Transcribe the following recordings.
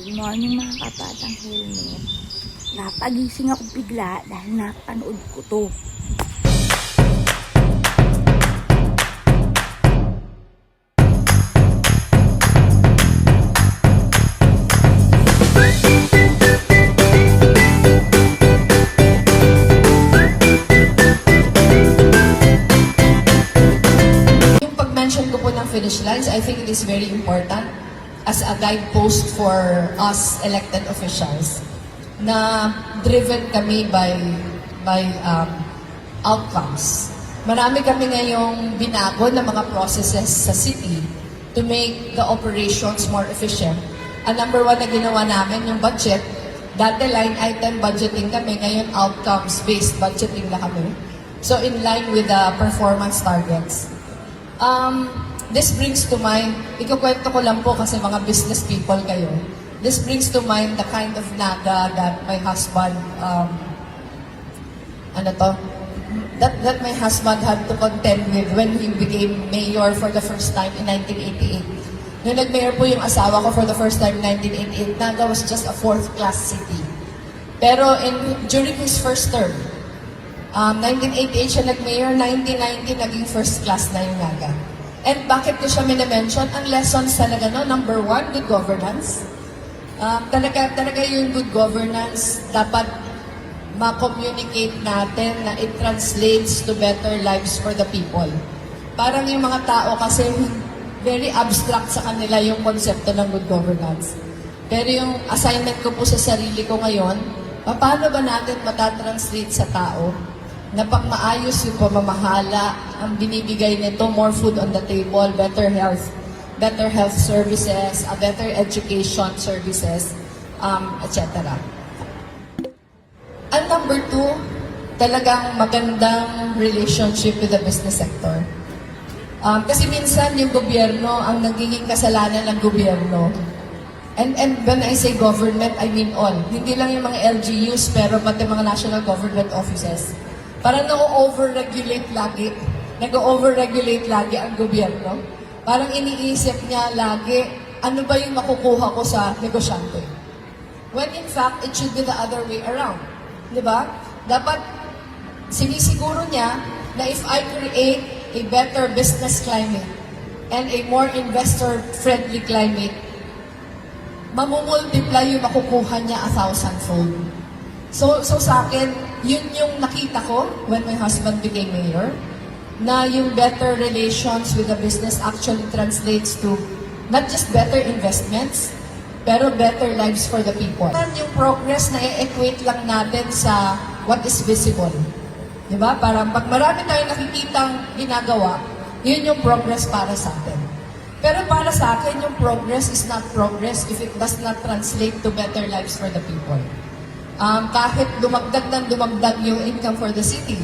Good morning mga kapatang helmet. Napagising ako bigla dahil napanood ko to. Yung pag-mention ko po ng finish lines, I think it is very important as a guidepost for us elected officials na driven kami by by um, outcomes. Marami kami ngayong binago ng mga processes sa city to make the operations more efficient. Ang number one na ginawa namin, yung budget, dati line item budgeting kami, ngayon outcomes-based budgeting na kami. So in line with the performance targets. Um, this brings to mind, ikukwento ko lang po kasi mga business people kayo. This brings to mind the kind of naga that my husband, um, ano to, that, that my husband had to contend with when he became mayor for the first time in 1988. Nung nag-mayor po yung asawa ko for the first time in 1988, Naga was just a fourth-class city. Pero in, during his first term, Um, 1988 siya nag-mayor, 1990 naging first class na yung Naga. And bakit ko siya minimension? Ang lessons talaga, no? Number one, good governance. Um, talaga, talaga yung good governance, dapat ma-communicate natin na it translates to better lives for the people. Parang yung mga tao kasi very abstract sa kanila yung konsepto ng good governance. Pero yung assignment ko po sa sarili ko ngayon, paano ba natin matatranslate sa tao na pang maayos yung pamamahala, ang binibigay nito, more food on the table, better health, better health services, a better education services, um, etc. Ang number two, talagang magandang relationship with the business sector. Um, kasi minsan yung gobyerno, ang nagiging kasalanan ng gobyerno. And, and when I say government, I mean all. Hindi lang yung mga LGUs, pero pati mga national government offices. Parang na-overregulate lagi. Nag-overregulate lagi ang gobyerno. Parang iniisip niya lagi, ano ba yung makukuha ko sa negosyante? When in fact, it should be the other way around. Di ba? Dapat sinisiguro niya na if I create a better business climate and a more investor-friendly climate, mamumultiply yung makukuha niya a thousandfold. So, so sa akin, yun yung nakita ko when my husband became mayor, na yung better relations with the business actually translates to not just better investments, pero better lives for the people. Yung progress na i-equate lang natin sa what is visible. Di ba? Parang pag marami tayong nakikitang ginagawa, yun yung progress para sa atin. Pero para sa akin, yung progress is not progress if it does not translate to better lives for the people. Um, kahit dumagdag ng dumagdag yung income for the city,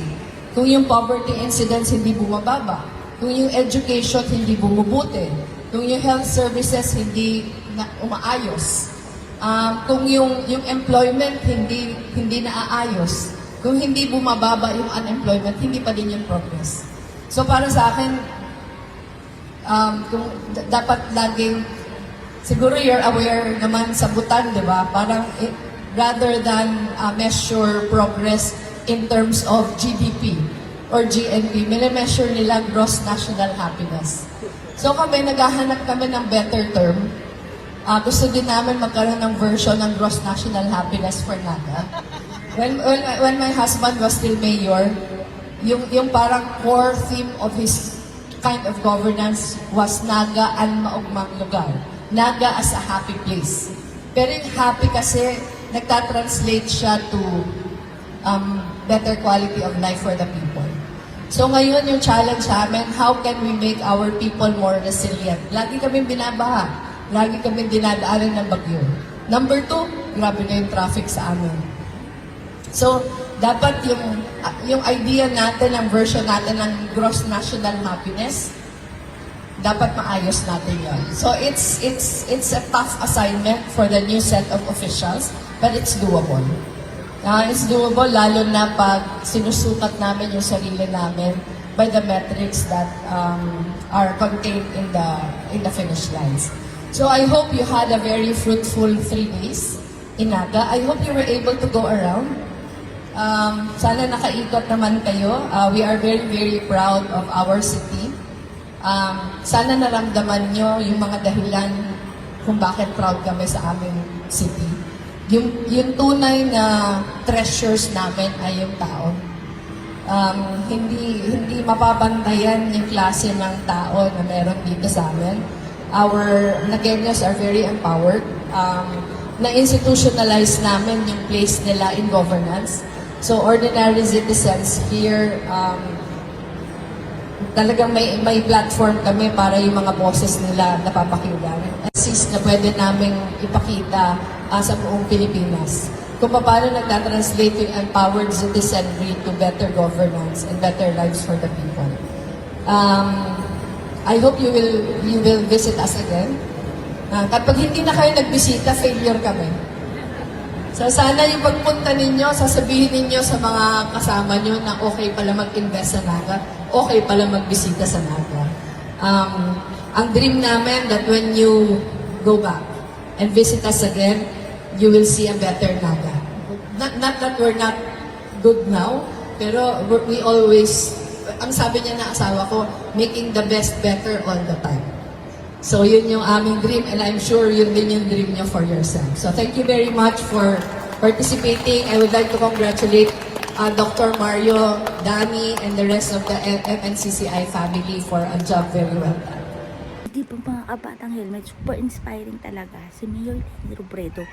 kung yung poverty incidence hindi bumababa, kung yung education hindi bumubuti, kung yung health services hindi na, umaayos, um, kung yung, yung employment hindi, hindi naaayos, kung hindi bumababa yung unemployment, hindi pa din yung progress. So para sa akin, um, kung dapat laging, siguro you're aware naman sa butan, di ba? Parang eh, rather than uh, measure progress in terms of GDP or GNP, minimeasure nila gross national happiness. So kami, naghahanap kami ng better term. Ah, gusto din namin magkaroon ng version ng gross national happiness for NAGA. When, when, when my husband was still mayor, yung, yung parang core theme of his kind of governance was Naga ang maugmang lugar. Naga as a happy place. Pero yung happy kasi, nagtatranslate siya to um, better quality of life for the people. So ngayon yung challenge namin, how can we make our people more resilient? Lagi kami binabaha. Lagi kami dinadaanan ng bagyo. Number two, grabe na yung traffic sa amin. So, dapat yung yung idea natin, ang version natin ng gross national happiness, dapat maayos natin yon. So, it's it's it's a tough assignment for the new set of officials, but it's doable. Ah, it's doable lalo na pag sinusukat namin yung sarili namin by the metrics that um, are contained in the in the finish lines. So I hope you had a very fruitful three days in Naga. I hope you were able to go around. Um, sana nakaikot naman kayo. Uh, we are very, very proud of our city. Um, sana naramdaman nyo yung mga dahilan kung bakit proud kami sa aming city. Yung, yung tunay na treasures namin ay yung tao. Um, hindi hindi mapapantayan yung klase ng tao na meron dito sa amin. Our Nagueños are very empowered. Um, na-institutionalize namin yung place nila in governance. So ordinary citizens here, um, talagang may may platform kami para yung mga boses nila napapakinggan. Assist na pwede naming ipakita ah, sa buong Pilipinas. Kung paano nagtatranslate yung empowered citizenry to better governance and better lives for the people. Um, I hope you will you will visit us again. Ah, kapag hindi na kayo nagbisita, failure kami. So sana yung pagpunta ninyo, sasabihin ninyo sa mga kasama nyo na okay pala mag-invest sa Naga, okay pala magbisita sa Naga. Um, ang dream namin that when you go back and visit us again, you will see a better Naga. Not, not that we're not good now, pero we always, ang sabi niya na asawa ko, making the best better all the time. So yun yung aming dream and I'm sure yun din yung dream niyo for yourself. So thank you very much for participating. I would like to congratulate uh, Dr. Mario, Danny, and the rest of the MNCCI family for a job very well done. Di ba mga kabatang helmet, super inspiring talaga. Si Mayor Lenny Robredo,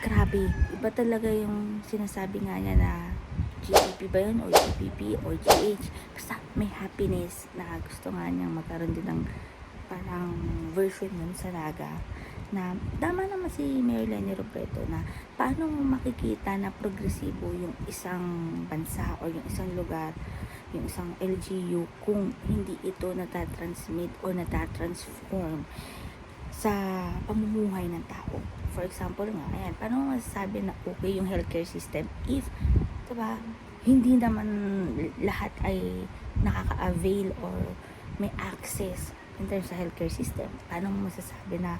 grabe. Iba talaga yung sinasabi nga niya na GDP ba yun o GPP o GH. Basta may happiness na gusto nga niyang magkaroon din ng parang version nun sa Naga na tama naman si Mayor Lenny Robredo na paano mo makikita na progresibo yung isang bansa o yung isang lugar yung isang LGU kung hindi ito natatransmit o natatransform sa pamumuhay ng tao. For example nga, ayan, paano masasabi na okay yung healthcare system if, diba, hindi naman lahat ay nakaka-avail or may access in terms sa healthcare system. Paano mo masasabi na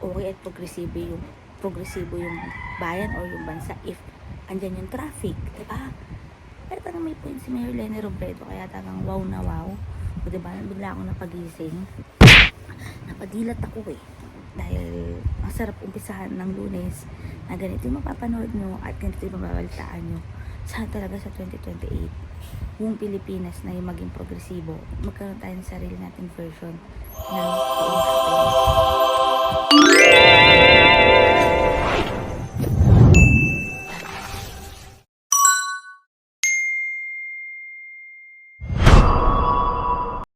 okay at progresibo yung progresibo yung bayan or yung bansa if andyan yung traffic, diba? Pero parang may point si Mayor Lenny Robredo, kaya talagang wow na wow. O diba, bigla akong napagising. Napadilat ako eh. Dahil ang sarap umpisahan ng lunes na ganito yung mapapanood nyo at ganito yung mababalitaan nyo. Sana talaga sa 2028, yung Pilipinas na yung maging progresibo, magkaroon tayo ng sarili nating version ng happiness.